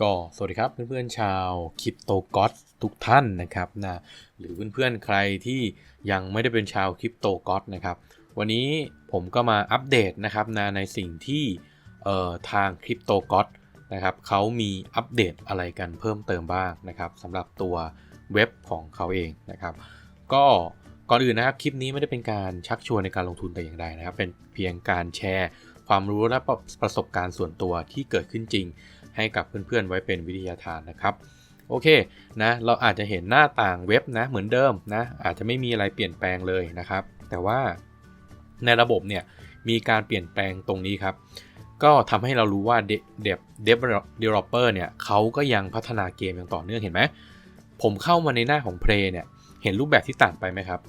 ก็สวัสดีครับเพื่อนๆชาวคริปโตกอสทุกท่านนะครับนะหรือเพื่อนๆใครที่ยังไม่ได้เป็นชาวคริปโตกอสนะครับวันนี้ผมก็มาอัปเดตนะครับนะในสิ่งที่เอ่อทางคริปโตกอสนะครับเขามีอัปเดตอะไรกันเพิ่มเติมบ้างนะครับสำหรับตัวเว็บของเขาเองนะครับ ก็ก่อนอื่นนะครับคลิปนี้ไม่ได้เป็นการชักชวนในการลงทุนแต่อย่างใดนะครับ เป็นเพียงการแชร์ความรู้และประประสบการณ์ส่วนตัวที่เกิดขึ้นจริง ให้กับเพื่อนๆไว้เป็นวิทยาทานนะครับโอเคนะเราอาจจะเห็นหน้าต่างเว็บนะเหมือนเดิมนะอาจจะไม่มีอะไรเปลี่ยนแปลงเลยนะครับ แต่ว่าในระบบเนี่ยมีการเปลี่ยนแปลงตรงนี้ครับ ก็ทำให้เรารู้ว่าเดฟเดฟเดเวลอปเปอร์เนี่ยเขาก็ยังพัฒนาเกมอย่างต่อเนื่องเห็นไหมผมเข้ามาในหน้าของ Play เนี่ยเห็นรูปแบบที่ต่างไปไหมครับ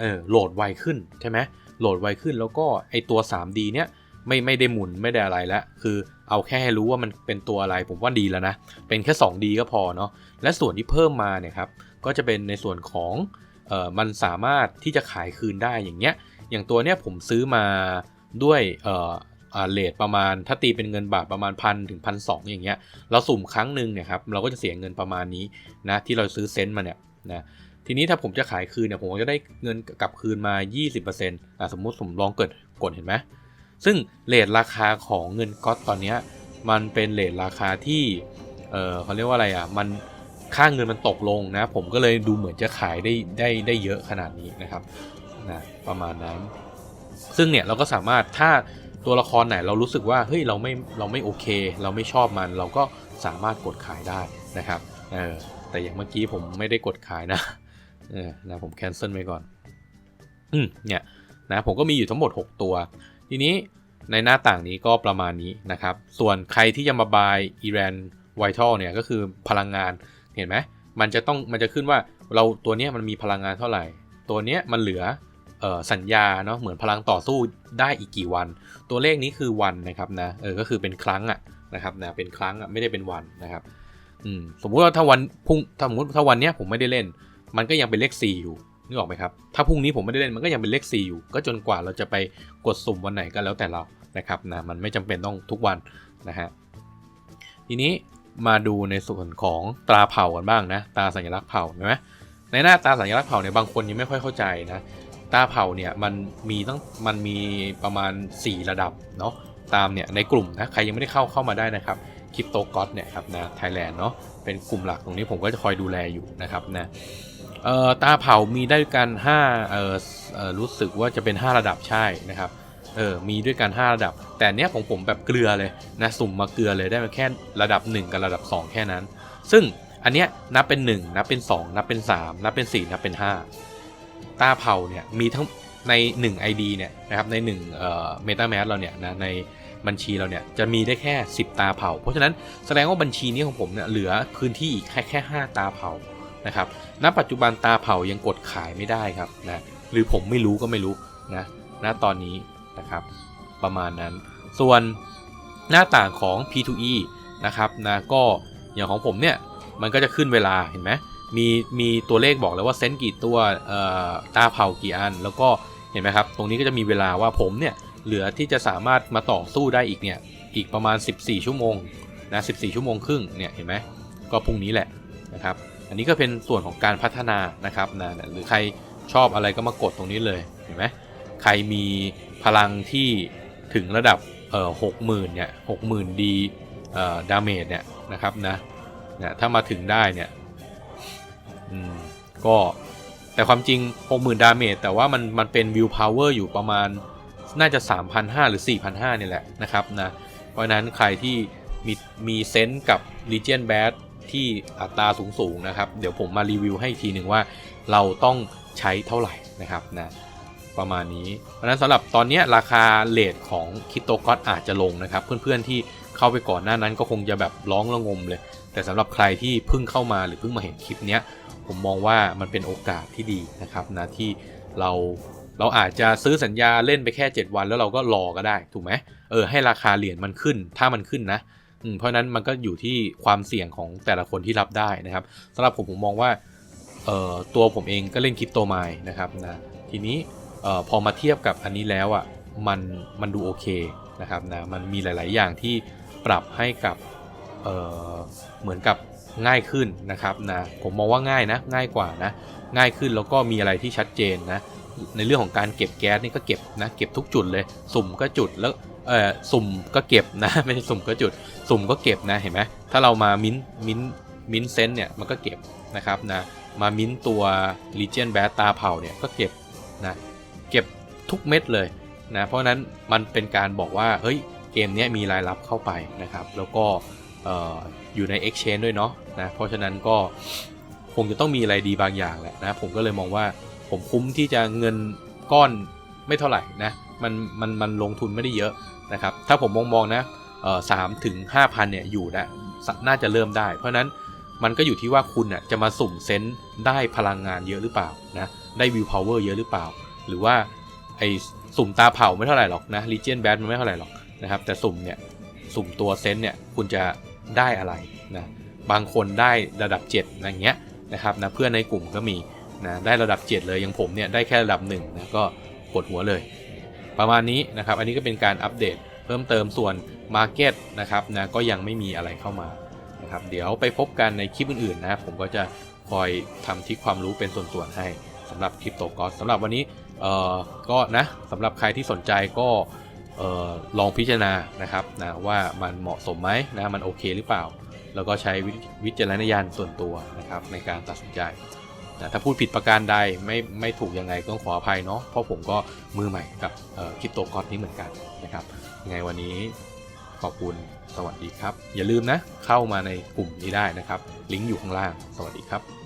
เออโหลดไวขึ้นใช่ไหมโหลดไวขึ้นแล้วก็ไอตัว 3D เนี่ย ไม่ไม่ได้หมุนไม่ได้อะไรแล้วคือเอาแค่ให้รู้ว่ามันเป็นตัวอะไรผมว่าดีแล้วนะ เป็นแค่ 2D ก็พอเนาะและส่วนที่เพิ่มมาเนี่ยครับก็จะเป็นในส่วนของเออมันสามารถที่จะขายคืนได้อย่างเงี้ยอย่างตัวเนี้ยผมซื้อมาด้วยเออเลทประมาณถ้าตีเป็นเงินบาทประมาณพันถึงพันสอย่างเงี้ยเราสุ่มครั้งหนึ่งเนี่ยครับเราก็จะเสียเงินประมาณนี้นะที่เราซื้อเซนต์มาเนี่ยนะทีนี้ถ้าผมจะขายคืนเนี่ยผมก็จะได้เงินกลับคืนมา 20%อะสมมุติผมลองเกิดกดเห็นไหม ซึ่งเลทราคาของเงินก๊อตตอนนี้มันเป็นเลทราคาที่เออเขาเรียกว่าอะไรอะมันค่าเงินมันตกลงนะ ผมก็เลยดูเหมือนจะขายได้ได้ได้เยอะขนาดนี้นะครับนะประมาณนั้น ซึ่งเนี่ยเราก็สามารถถ้าตัวละครไหนเรารู้สึกว่าเฮ้ยเราไม่เราไม่โอเค เราไม่ชอบมัน เราก็สามารถกดขายได้นะครับเออแต่อย่างเมื่อกี้ผมไม่ได้กดขายนะเออนะผมแคนเซิลไปก่อนอืมเนี่ยนะผมก็มีอยู่ทั้งหมด 6 ตัว ทีนี้ในหน้าต่างนี้ก็ประมาณนี้นะครับ ส่วนใครที่จะมาบายอีแรนไวทัลเนี่ยก็คือพลังงานเห็นไหมมันจะต้องมันจะขึ้นว่าเราตัวนี้มันมีพลังงานเท่าไหร่ ตัวนี้มันเหลือออสัญญาเนาะเหมือนพลังต่อสู้ได้อีกกี่วัน ตัวเลขนี้คือวันนะครับนะเออก็คือเป็นครั้งอะนะครับนะเป็นครั้งอะไม่ได้เป็นวันนะครับอืมสมมุติว่าถ้าวันพุ่งสมมติถ้าวันเนี้ยผมไม่ได้เล่น มันก็ยังเป็นเลข 4 อยู่ นึกออกไหมครับ ถ้าพรุ่งนี้ผมไม่ได้เล่นมันก็ยังเป็นเลข 4 อยู่ ก็จนกว่าเราจะไปกดสุ่มวันไหนก็แล้วแต่เรานะครับนะมันไม่จำเป็นต้องทุกวันนะฮะทีนี้มาดูในส่วนของตราเผ่ากันบ้างนะตาสัญลักษณ์เผ่าเห็นไหมในหน้าตาสัญลักษณ์เผ่าเนี่ยบางคนยังไม่ค่อยเข้าใจนะตาเผ่าเนี่ยมันมีต้องมันมีประมาณ 4 ระดับเนาะตามเนี่ยในกลุ่มนะใครยังไม่ได้เข้าเข้ามาได้นะครับคริปโตกอตเนี่ยครับนะไทยแลนด์เนาะเป็นกลุ่มหลักตรงนี้ผมก็จะคอยดูแลอยู่นะครับนะ เอ่อตาเผามีได้กัน5เอ่อเอ่อรู้สึกว่าจะเป็น 5 ระดับใช่นะครับเออมีด้วยกัน 5 ระดับ แต่เนี้ยของผมแบบเกลือเลยนะสุ่มมาเกลือเลยได้มาแค่ระดับ 1 กับระดับ 2 แค่นั้น ซึ่งอันเนี้ยนับเป็น 1 นับเป็น 2 นับเป็น 3 นับเป็น 4 นับเป็น 5 ตาเผาเนี่ยมีทั้งใน 1 ID เนี่ยนะครับใน1เอ่อเมตาแมสเราเนี่ยนะในบัญชีเราเนี่ยจะมีได้แค่ 10 ตาเผา เพราะฉะนั้นแสดงว่าบัญชีนี้ของผมเนี่ยเหลือพื้นที่อีกแค่แค่ 5 ตาเผา นะครับ ณ ปัจจุบันตาเผายังกดขายไม่ได้ครับนะ หรือผมไม่รู้ก็ไม่รู้นะ ณ ตอนนี้นะครับ ประมาณนั้น ส่วนหน้าต่างของ P2E นะครับนะก็อย่างของผมเนี่ย มันก็จะขึ้นเวลาเห็นไหมมีมีตัวเลขบอกเลยว่าเซนกี่ตัวตาเผากี่อัน แล้วก็เห็นไหมครับ ตรงนี้ก็จะมีเวลาว่าผมเนี่ยเหลือที่จะสามารถมาต่อสู้ได้อีกเนี่ยอีกประมาณ 14 ชั่วโมงนะ14 ชั่วโมงครึ่งเนี่ยเห็นไหมก็พรุ่งนี้แหละนะครับ อันนี้ก็เป็นส่วนของการพัฒนานะครับนะหรือใครชอบอะไรก็มากดตรงนี้เลยเห็นไหมใครมีพลังที่ถึงระดับเอ่อหกหมื่นเนี่ยหกหมื่นดีเอ่อดาเมจเนี่ยนะครับนะเนี่ยถ้ามาถึงได้เนี่ยอืมก็แต่ความจริง 60,000 ดาเมจแต่ว่ามันมันเป็นวิวพาวเวอร์อยู่ประมาณน่าจะ 3,500 หรือ 4,500 เนี่ยแหละนะครับนะเพราะนั้นใครที่มีมีเซนส์กับ Legion Bad ที่อัตราสูงๆนะครับ เดี๋ยวผมมารีวิวให้อีกทีหนึ่งว่าเราต้องใช้เท่าไหร่นะครับนะประมาณนี้ เพราะนั้นสำหรับตอนนี้ราคาเลทของคิโตกอตอาจจะลงนะครับ เพื่อนๆที่เข้าไปก่อนหน้านั้นก็คงจะแบบร้องระงมเลย แต่สำหรับใครที่เพิ่งเข้ามาหรือเพิ่งมาเห็นคลิปเนี้ยผมมองว่ามันเป็นโอกาสที่ดีนะครับนะที่เราเราอาจจะซื้อสัญญาเล่นไปแค่ 7 วันแล้วเราก็รอก็ได้ถูกไหมเออให้ราคาเหรียญมันขึ้น ถ้ามันขึ้นนะ เพราะนั้นมันก็อยู่ที่ความเสี่ยงของแต่ละคนที่รับได้นะครับสำหรับผมผมมองว่าตัวผมเองก็เล่นคริปโตไมล์นะครับนะทีนี้พอมาเทียบกับอันนี้แล้วอะมันมันดูโอเคนะครับนะมันมีหลาย ๆ อย่างที่ปรับให้กับเเหมือนกับง่ายขึ้นนะครับนะผมมองว่าง่ายนะง่ายกว่านะง่ายขึ้นแล้วก็มีอะไรที่ชัดเจนนะในเรื่องของการเก็บแก๊สนี่ก็เก็บนะเก็บทุกจุดเลย สุ่มก็จุดแล้ว เออสุ่มก็เก็บนะ ไม่ใช่สุ่มก็จุด สุ่มก็เก็บนะเห็นไหมถ้าเรามามิ้นมิ้นมิ้นเซนเนี่ยมันก็เก็บนะครับนะมามิ้นตัว Legion b a t ตาเผาเนี่ยก็เก็บนะเก็บทุกเม็ดเลยนะเพราะนั้นมันเป็นการบอกว่าเฮ้ยเกมนี้มีรายรับเข้าไปนะครับ แล้วก็เอ่ออยู่ใน Exchange ด้วยเนาะนะเพราะฉะนั้นก็คงจะต้องมีอะไรดีบางอย่างแหละนะผมก็เลยมองว่าผมคุ้มที่จะเงินก้อน ไม่เท่าไหร่นะมันมันมันลงทุนไม่ได้เยอะนะครับถ้าผมมองมองๆนะเออสามถึงห้าพันเนี่ยอยู่นะน่าจะเริ่มได้ เพราะนั้นมันก็อยู่ที่ว่าคุณน่ะจะมาสุ่มเซนต์ได้พลังงานเยอะหรือเปล่านะได้วิวพาวเวอร์เยอะหรือเปล่า หรือว่าไอสุ่มตาเผาไม่เท่าไหร่หรอกนะลีเจียนแบทมันไม่เท่าไหร่หรอกนะครับแต่สุ่มเนี่ยสุ่มตัวเซนต์เนี่ยคุณจะได้อะไรนะบางคนได้ระดับ7อะไรเงี้ยนะครับนะเพื่อนในกลุ่มก็มีนะได้ระดับ 7 เลยอย่างผมเนี่ยได้แค่ระดับ1นะก็ ปวดหัวเลย ประมาณนี้นะครับ อันนี้ก็เป็นการอัปเดตเพิ่มเติมส่วน Market นะครับนะก็ยังไม่มีอะไรเข้ามานะครับเดี๋ยวไปพบกันในคลิปอื่นๆนะ ผมก็จะคอยทำที่ความรู้เป็นส่วนๆให้สำหรับคริปโตกอสสำหรับวันนี้เอ่อก็นะสำหรับใครที่สนใจก็เอ่อลองพิจารณานะครับนะว่ามันเหมาะสมไหมนะมันโอเคหรือเปล่า แล้วก็ใช้วิวิจารณญาณส่วนตัวนะครับในการตัดสินใจ นะถ้าพูดผิดประการใดไม่ไม่ถูกยังไงต้องขออภัยเนาะเพราะผมก็มือใหม่กับคริปโตกอสนี้เหมือนกันนะครับยังไงวันนี้ขอบคุณสวัสดีครับ อย่าลืมนะเข้ามาในกลุ่มนี้ได้นะครับ ลิงก์อยู่ข้างล่างสวัสดีครับ